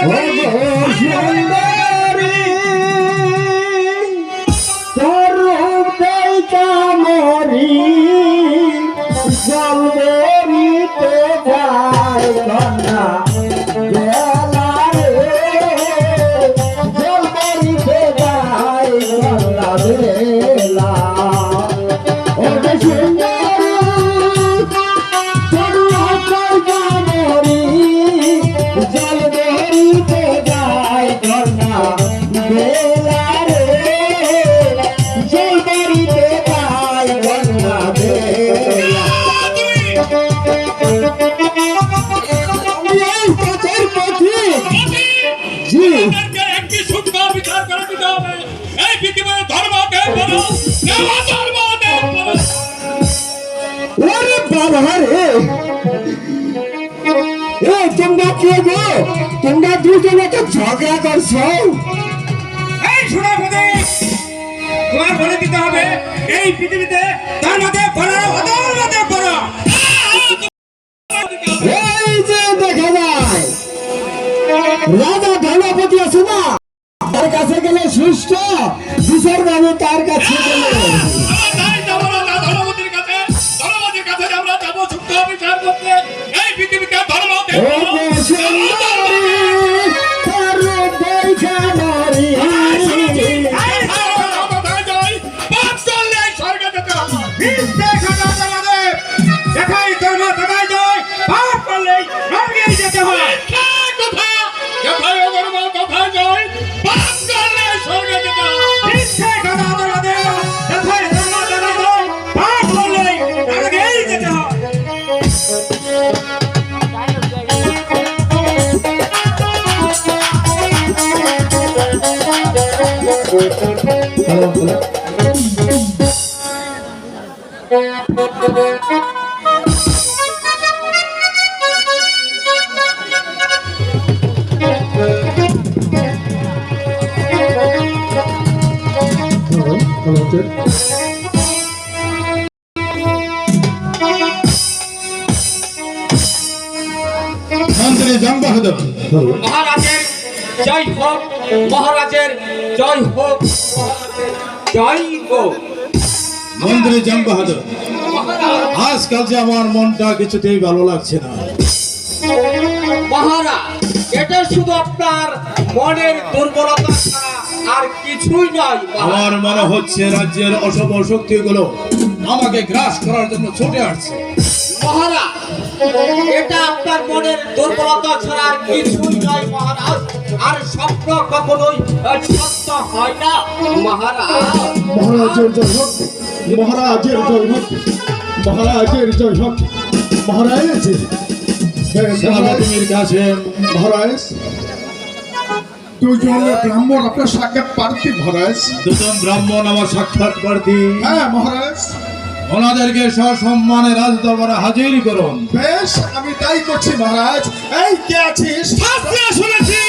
Whoa. সূক্ষ্ম করে দিতে হবে। এই পৃথিবীর ধর্মকে বলো ধর্মকে বলো তোমরা কে গো? তোমরা দুজনে তো ঝগড়া করছ? এই সুরাপদে তোমার বলে দিতে হবে এই পৃথিবীতে ধর্মতে বলো অধর্মতে বলো এই যে দেখা যায় রাজা ধনপতি আছে না তার কাছে গেলে সুস্থ বিচার বাবু তার কাছে গেলে। আমরা যাব সূক্ষ্ম বিচার করতে এই পৃথিবীতে ধর্মকে মন্ত্রী জং বাহাদুর জয় হোক মহারাজের জয় হোক জয় হোক। মন্ত্রী জং বাহাদুর আজকাল যে আমার মনটা কিছুতেই ভালো লাগছে না। মহারাজ এটা শুধু আপনার মনের দুর্বলতা ছাড়া আর কিছুই নয় আমার মনে হচ্ছে রাজ্যের অশুভ শক্তিগুলো আমাকে গ্রাস করার জন্য ছুটে আসছে। মহারাজ এটা আপনার মনের দুর্বলতা ছাড়া আর কিছুই নয় মহারাজ। আর স্বপ্ন কখনোই সত্য হয় না মহারাজ। মহারাজের জয় হোক মহারাজের জয় হোক মহারাজের জয় হোক। মহারাজ দুজন ব্রাহ্মণ আপনার সাক্ষাৎ প্রার্থী মহারাজ। দুজন ব্রাহ্মণ আমার সাক্ষাৎ প্রার্থী হ্যাঁ মহারাজ। ওনাদেরকে সসম্মানে রাজদরবারে হাজির করুন। বেশ আমি তাই করছি মহারাজ। এই কে আছিস? শাস্ত্রে শুনেছি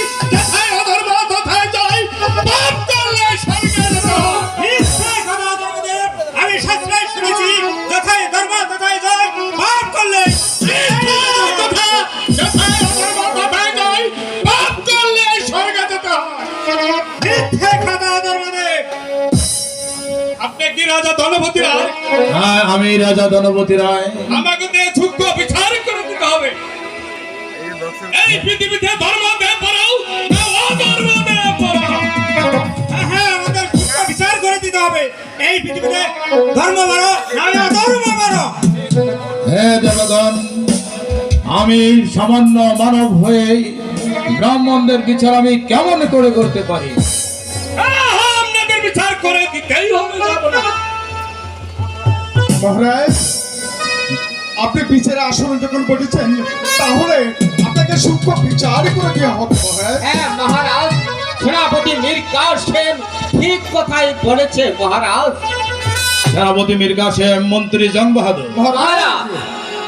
রাজা ধনপতি রায়। হ্যাঁ আমি রাজা ধনপতি রায়। আমাকে দিয়ে সূক্ষ্ম বিচার করে দিতে হবে। এই পৃথিবীতে ধর্ম দিয়ে পড়াও না অধর্ম দিয়ে পড়াও। হ্যাঁ, হ্যাঁ আমাদের সূক্ষ্ম বিচার করে দিতে হবে। এই পৃথিবীতে ধর্ম বড় না অধর্ম বড় হে জনগণ আমি সামান্য মানব হয়ে ব্রাহ্মণদের বিচার আমি কেমন করে করতে পারি? মহারাজ আপনি বিচারে আসনে যখন বলেছেন তাহলে আপনাকে সূক্ষ্ম বিচার করে দেওয়া হবে মহারাজ হ্যাঁ মহারাজ সেনাপতি মীর কাসেম ঠিক কথাই বলেছে মহারাজ। সেনাপতি মীর কাসেম মন্ত্রী জং বাহাদুর। মহারাজ।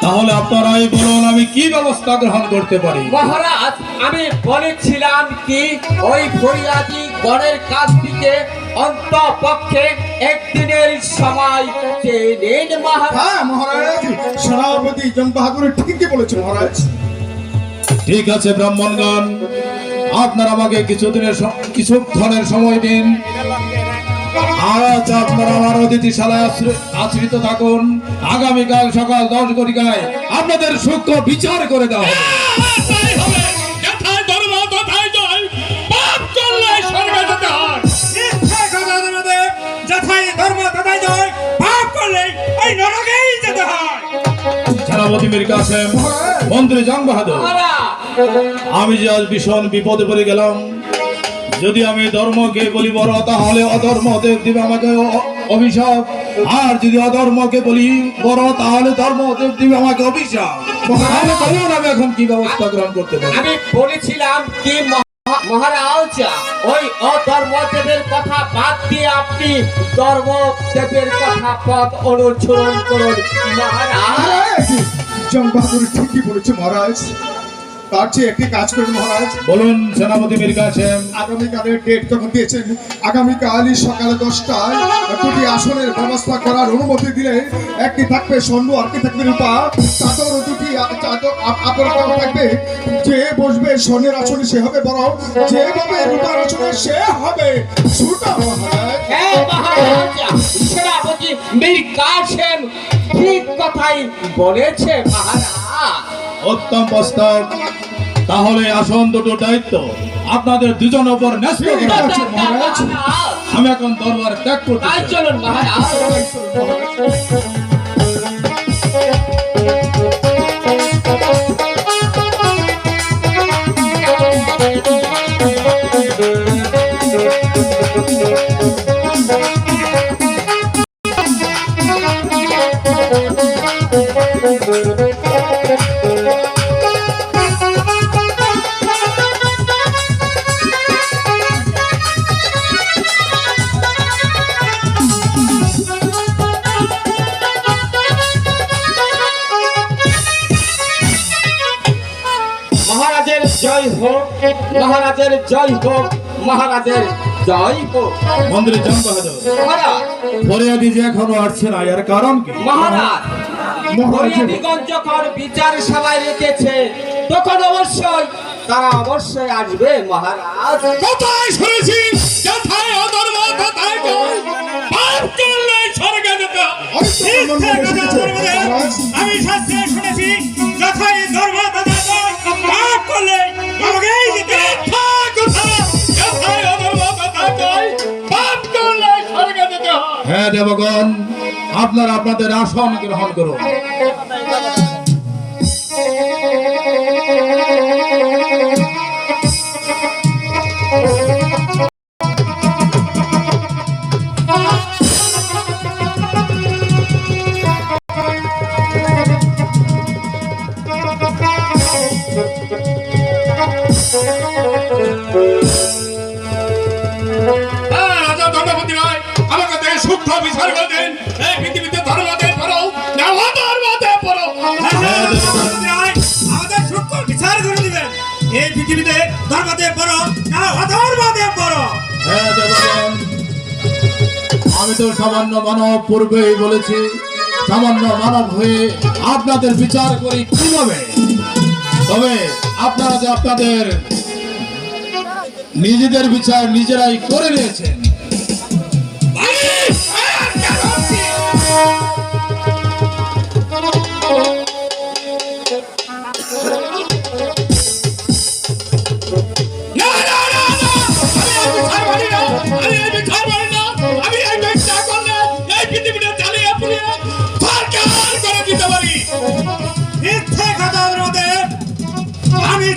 তাহলে আপনারাই বলুন আমি কি ব্যবস্থা গ্রহণ করতে পারি? মহারাজ আমি বলেছিলাম কি ওই ফরিয়াদি গণের কাছ থেকে অন্তপক্ষে একদিনের সময় চেয়ে নিন মহারাজ। হ্যাঁ মহারাজ। সেনাপতি জন ঠিকই বলেছে মহারাজ। ঠিক আছে ব্রাহ্মণগণ। আপনারা আমাকে কিছুদিনের স- কিছুক্ষণের সময় দিন। আজ আপনারা আমার অতিথিশালায় আশ্র- আশ্রিত থাকুন। আগামীকাল সকাল দশ ঘটিকায় আপনাদের সূক্ষ্ম বিচার করে দেওয়া হবে। মীর কাসেম মন্ত্রী জং বাহাদুর আমি যে আজ ভীষণ বিপদে পড়ে গেলাম যদি আমি ধর্মকে বলি বড় তাহলে অধর্ম দেব দিবে আমাকে অভিশাপ। আর যদি অধর্মকে বলি বড় তাহলে ধর্ম দেব দিবে আমাকে অভিশাপ। তাহলে বলুন আমি এখন কি ব্যবস্থা গ্রহণ করতে পারি? আমি বলেছিলাম কি মহা- মহারাজ ওই অধর্মদেবের কথা বাদ দিয়ে আপনি ধর্মদেবের কথা পথ অনুসরণ করুন। মহারাজ জং বাহাদুর ঠিকই বলেছে মহারাজ। তার চেয়ে একটি কাজ করুন মহারাজ। বলুন সেনাপতি মীর কাসেম। আগামীকালের ডেট যখন দিয়েছেন। আগামীকালই সকালে দশটায় দুটি আসনের ব্যবস্থা করার অনুমতি দিলে একটি থাকবে স্বর্ণ আর একটি থাকবে রূপা। চাদর দুটি থাকবে। যে বসবে স্বর্ণের আসনে সে হবে বড়। যে হবে রূপার আসনে সে হবে সুটা মহারাজ। মহারাজ মীর কাসেম ঠিক কথাই বলেছে মহারাজ? উত্তম তাহলে আসন দুটো দায়িত্ব। আপনাদের দুজন ওপর ন্যস্ত। আমি এখন দরবার ত্যাগ করতে চলুন মহারাজ। মহারাজের জয় বাহাদুর। মহারাজ। ফরিয়াদি যে এখনও আসছে না এর কারণ কি? মহারাজ হরিয়াদিগঞ্জ যখন বিচার সভায় রেখেছে তখন অবশ্যই তারা অবশ্যই আসবে মহারাজ। কোথায় শুনেছি? যথায় অধর্ম জয়। পাপ করলে স্বর্গে যেতে আমি শাস্ত্রে দেবগণ আপনারা আপনাদের আসন গ্রহণ করুন। হ্যাঁ, রাজা ধর্মপতি রায় সূক্ষ্ম বিচার করতেন এই পৃথিবীতে ধর্মদের পড়ো না পড়ো। আমাদের সূক্ষ্ম বিচার করে দিবেন। এই পৃথিবীতে ধর্মদের পড়ো না অধর্মদের পড়ো। হ্যাঁ। আমি তো সামান্য মানব পূর্বেই বলেছি সামান্য মানব হয়ে আপনাদের বিচার করি কীভাবে? তবে আপনারা যে আপনাদের নিজেদের বিচার নিজেরাই করে নিয়েছেন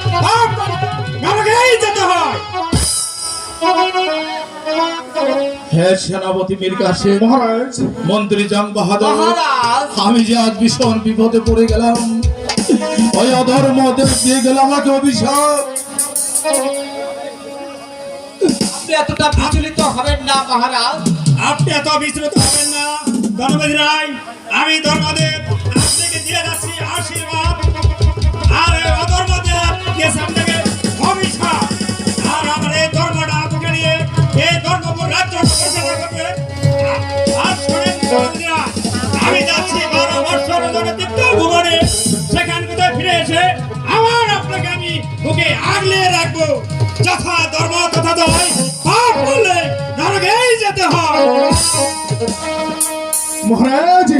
ধর্ম তথায় জয় পাপ করলে নরকেই যেতে হয় হ্যাঁ সেনাপতি মীর কাসেম মহারাজ। মন্ত্রী জং বাহাদুর আমি যে আজ ভীষণ বিপদে পড়ে গেলাম ওই অধর্ম দিয়ে গেল আমাকে অভিশাপ। এতটা বিচলিত হবেন না মহারাজ। আপনি এত বিচলিত হবেন না। ধর্মপতি রায় আমি ধর্মদেব। আর শোনেন ধর্মপতি রায়, আমি যাচ্ছি বারো বছর ধরে তীর্থ ভুবনে সেখান কোথায় ফিরে এসে আবার আপনাকে আমি বুকে আগলে রাখব। যথা ধর্ম তথা দয় যেতে হয়। মহারাজ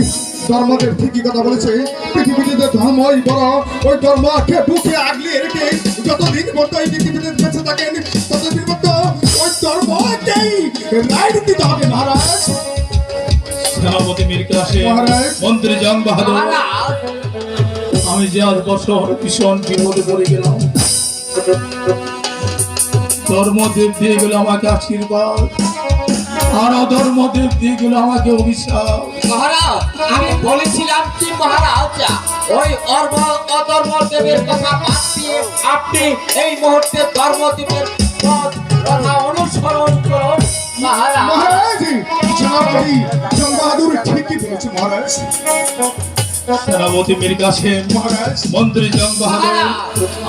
ধর্মদেব ঠিকই কথা বলেছে পৃথিবীতে যে ধর্মই বড় ওই ধর্মকে বুকে আগলিয়ে রেখে যতদিন পর্যন্ত এই পৃথিবীতে বেঁচে থাকেন ততদিন পর্যন্ত ওই ধর্মকেই রাইট দিতে হবে মহারাজ। সেনাপতি মীর কাসেম মন্ত্রী জং বাহাদুর। আমি যে আর বছর ভীষণ বিপদে পড়ে গেলাম। ধর্মদেব দিয়ে গেল আমাকে আশীর্বাদ। আর অধর্মদেব দিয়ে গেল আমাকে অভিশাপ। আমি বলেছিলাম কি মহারাজ ওই অর্ব অধর্ম দেবের কথা বাদ দিয়ে আপনি এই মুহূর্তে ধর্মদেবের পথ কথা অনুসরণ করুন মহারাজ। মহারাজ সেনাপতি জঙ্গবাহাদুর ঠিকই বলেছে মহারাজ। সেনাপতি মীর কাসেম মন্ত্রী জং বাহাদুর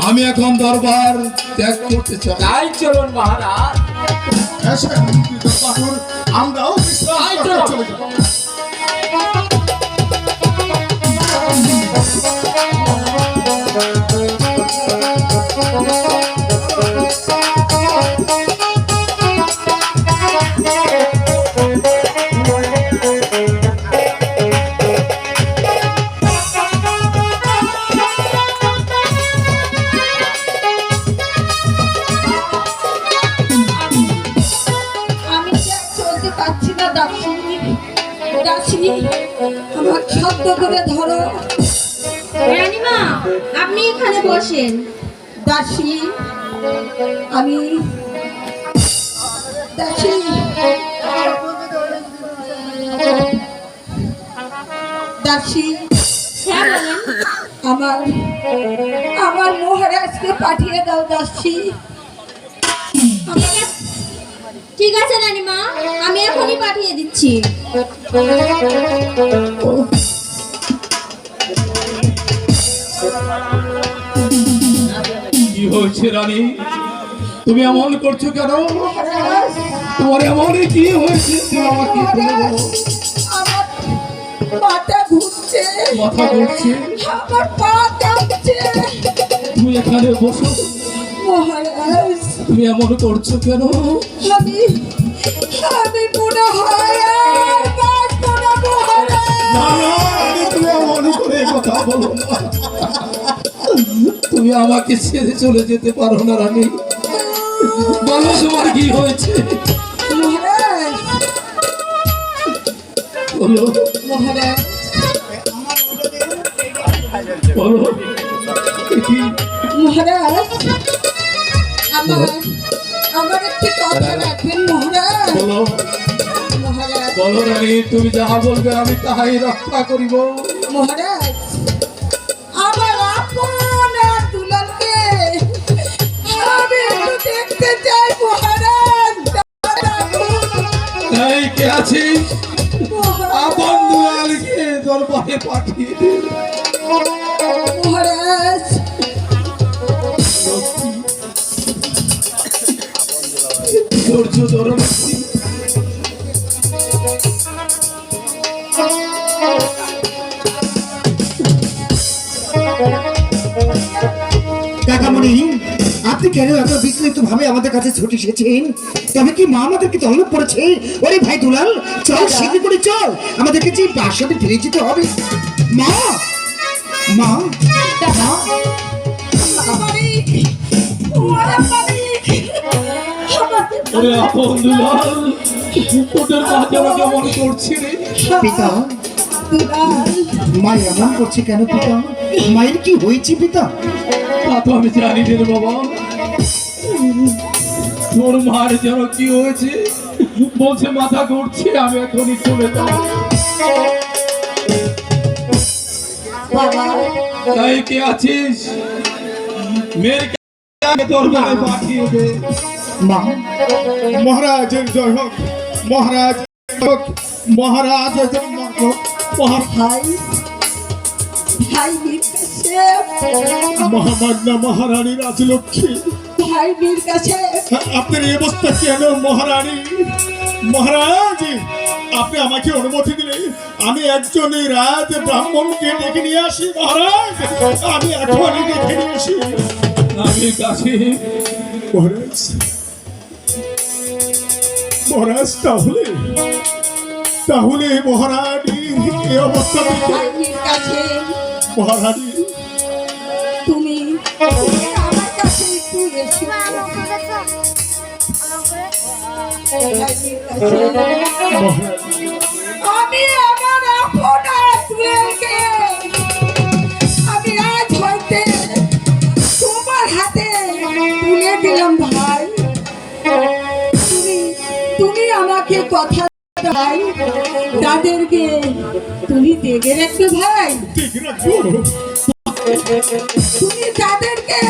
আমি এখন দরবার ত্যাগ করতে চাই। তাই চলুন মহারাজ। আমরাও বিশ্রাম। চলে যাব। Thank you. বসেন দাসী, আমি হ্যাঁ আমার আমার মহারাজকে পাঠিয়ে দাও, দাসী। ঠিক আছে, রানীমা, আমি এখনই পাঠিয়ে দিচ্ছি। হয়েছে রানী। তুমি এমন করছ কেন? তোমার এমন কি হয়েছে? আমাকে বলে মহারাজ মাথা ঘুরছে। মাথা ঘুরছে? আমার পা কাঁপছে। তুমি এখানে বসো। মহারাজ তুমি এমন করছ কেন? আমি আমি মনে হয় তুমি এমন করে কথা বলো। তুমি আমাকে ছেড়ে চলে যেতে পারো না রানী। বলো তোমার কি হয়েছে? মহারাজ বলো মহারাজ। বলো কি? মহারাজ আমার আমার একটি কথা রাখবেন মহারাজ। বলো। বলো রানী তুমি যাহা বলবে আমি তাহাই রক্ষা করিব। মহারাজ এই কে আছিস মহারাজ। আপন দুলালকে দরবারে পাঠিয়ে মহারাজ। কাকামণি আপনি কেন এত বিস্মিত ভাবে আমাদের কাছে ছুটে এসেছেন? তবে কি মা আমাদেরকে তলব করেছে। ওরে ভাই দুলাল চল শীঘ্র করে চল। আমাদেরকে যে বাসাতে ফিরে যেতে হবে। মা মা ওরা আপন দুলাল করছে রে। পিতা এমন করছে কেন পিতা? মায়ের কি হয়েছে পিতা? তা তো আমি জানি রে বাবা। তোর মার যেন কি হয়েছে? বলছে মাথা ঘুরছে আমি এখনই চলে যাব তাই কে আছিস? মেয়ের কাছে দরবারে পাঠিয়ে দে। মা মহারাজের জয় হোক মহারাজ হোক মহারাজ ভাই ভাই মহারানী রাজলক্ষ্মী ভাই কাছে। আপনার এই অবস্থা কেন মহারানী? মহারাজ আপনি আমাকে অনুমতি দিলে আমি একজন রাজ ব্রাহ্মণকে ডেকে নিয়ে আসি মহারাজ। আমি এখনই ডেকে নিয়ে আসি। আমি কাছে মহারাজ মহারাজ তাহলে তাহলে মহারানী এই অবস্থা মহারানী তুমি আমি আমার আপনার তুলেকে আমি আজ হইতে তোমার হাতে তুলে দিলাম ভাই। তুমি তুমি আমাকে কথা ভাই তাদেরকে তুমি দেখে রাখবে ভাই। তুমি তাদেরকে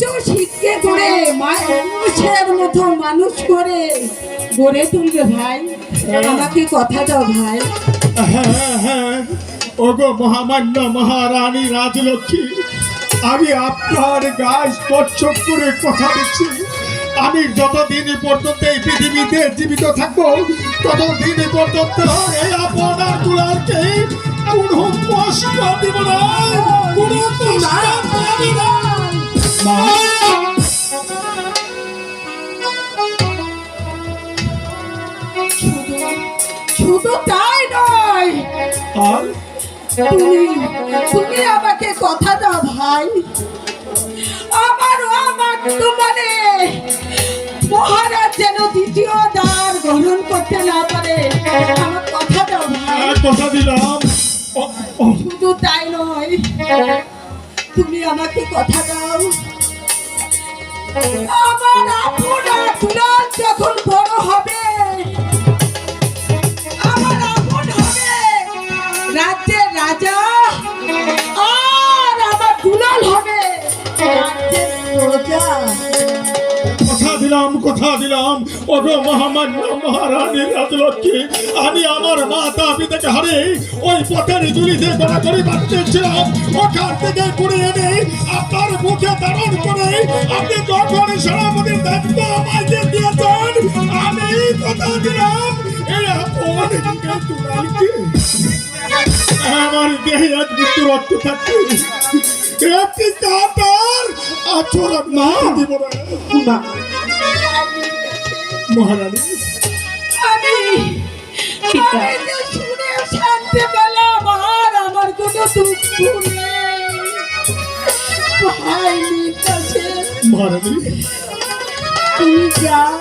উচ্চ শিক্ষে করে মানুষের মতো মানুষ করে। গড়ে তুলবে ভাই আমাকে কথা দাও ভাই। হ্যাঁ হ্যাঁ। ওগো মহামান্য মহারানী রাজলক্ষ্মী আমি আপনার গায়ে স্পর্শ করে কথা দিচ্ছি। আমি যতদিন পর্যন্ত এই পৃথিবীতে জীবিত থাকব ততদিন পর্যন্ত এই আপনার কোনো কষ্ট দিব না। কোনো কষ্ট দিব না। মা শুধু তাই নয় আর? তুমি তুমি আমাকে কথা দাও ভাই। আমারও আমার তোমারে। মহারাজ যেন দ্বিতীয় দ্বার গ্রহণ করতে না পারে। আমার কথা দাও ভাই। কথা দিলাম। শুধু তাই নয় তুমি আমাকে কথা দাও। আমার আপনার দুলাল যখন বড় হবে আমার আপন হবে। রাজ্যের রাজা আর আমার দুলাল হবে। রাজ্যের প্রজা কথা দিলাম, কথা দিলাম। ওগো মহামান্য মহারানী রাজলক্ষ্মী, আমি আমার মাতা পিতাকে হারে ওই পথের জুলিতে গড়া করে বাঁচতেছিলাম ওখান থেকে কুড়িয়ে এনে আপনার মুখে ধারণ করে আপনি যখন সেনাপতির দায়িত্ব আমাকে দিয়েছেন, আমি কথা দিলাম। আমার দেহে এক মৃত্যু রক্ত থাকতে একটি আচরণ না দিব না মহারানী। আমি শুনে শান্তি পেলাম আর আমার কোনো দুঃখ নেই। ভাই নির কাছে। মহারানী। তুমি যাও।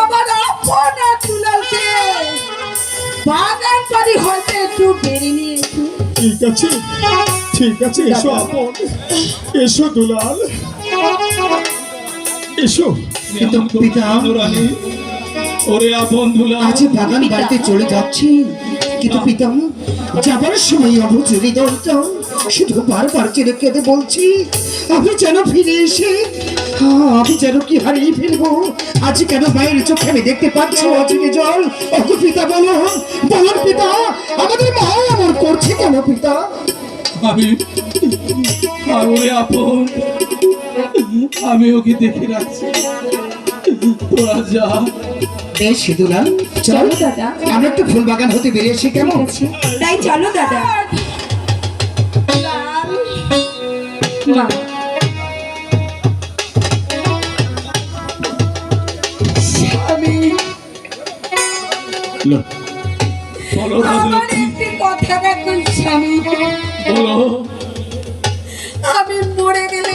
আমার আপন আর বাগান বাড়ি হয়তো একটু বেরিয়ে নিয়ে ঠিক আছে ঠিক আছে এসো আপন। এসো দুলাল। এসো। কিন্তু পিতা রানী ওরে আপন দুলা আজ বাগান বাড়িতে চলে যাচ্ছি। কিন্তু পিতা। যাবার সময় অবচুরি দন্ত শুধু বারবার চেড়ে কেঁদে বলছি আমি যেন ফিরে এসে আমি যেন কি হারিয়ে ফেলব? আজ কেন মায়ের চোখে আমি দেখতে পাচ্ছি অচিরে জল? ওকে পিতা বলো বলুন পিতা আমাদের মা এমন করছে কেন পিতা? আমি আপন। আমি ওকে দেখে রাখছি? তোরা যা দুলাল চলো। দাদা। আমরা একটু ফুল বাগান হতে বেরিয়েছি কেমন? তাই চলো দাদা। লাল মা বলো একটি কথা রাখুন স্বামী। বলো। আমি মরে গেলে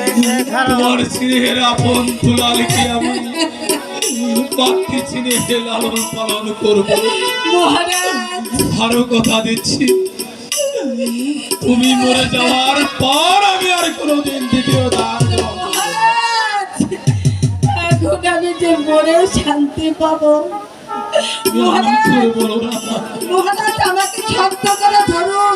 তোমার স্নেহের আপন দুলালকে আমি বাপকে লালন পালন করব। ভালো কথা দিচ্ছি। তুমি মরে যাওয়ার পর আমি আর কোনোদিন দ্বিতীয় দান এখন আমি যে মরেও শান্তি পাবো। আমাকে শক্ত করে ধরুন।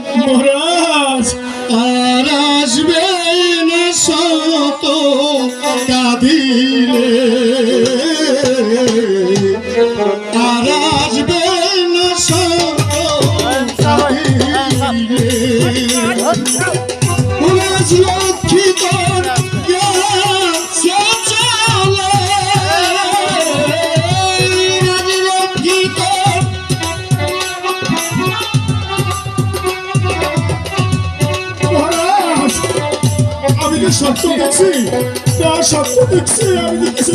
সত্য দেখছি তার সত্য দেখছি আমি দেখছি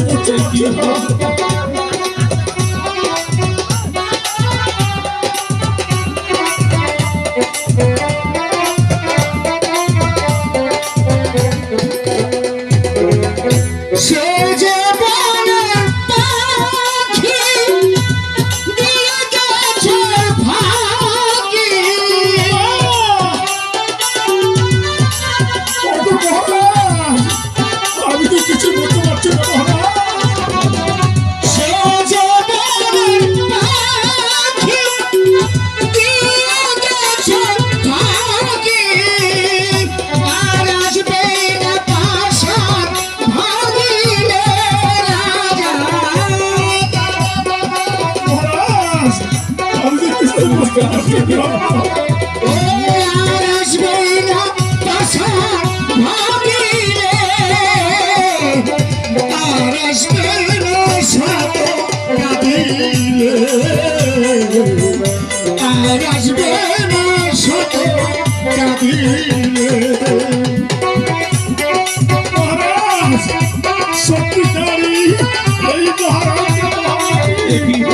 এই মহারাজ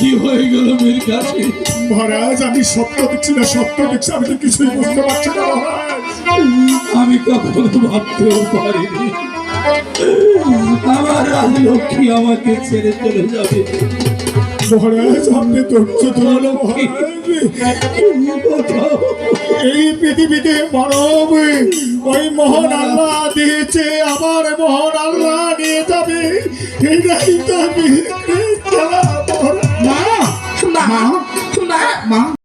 কি হয়ে গেল মেয়ের কাছে? মহারাজ আমি সত্য দেখছি না সত্য দেখছি আমি তো কিছুই বুঝতে পারছি না আমি কখনো ভাবতেও পারিনি। আমার রাজলক্ষ্মী আমাকে ছেড়ে চলে যাবে। মহারাজ আপনি ধৈর্য ধরুন এই পৃথিবীতে মানব ওই মোহন আল্লাহ দিয়েছে আবার মোহন আল্লাহ নিয়ে যাবে। এটাই তো মা মা মা।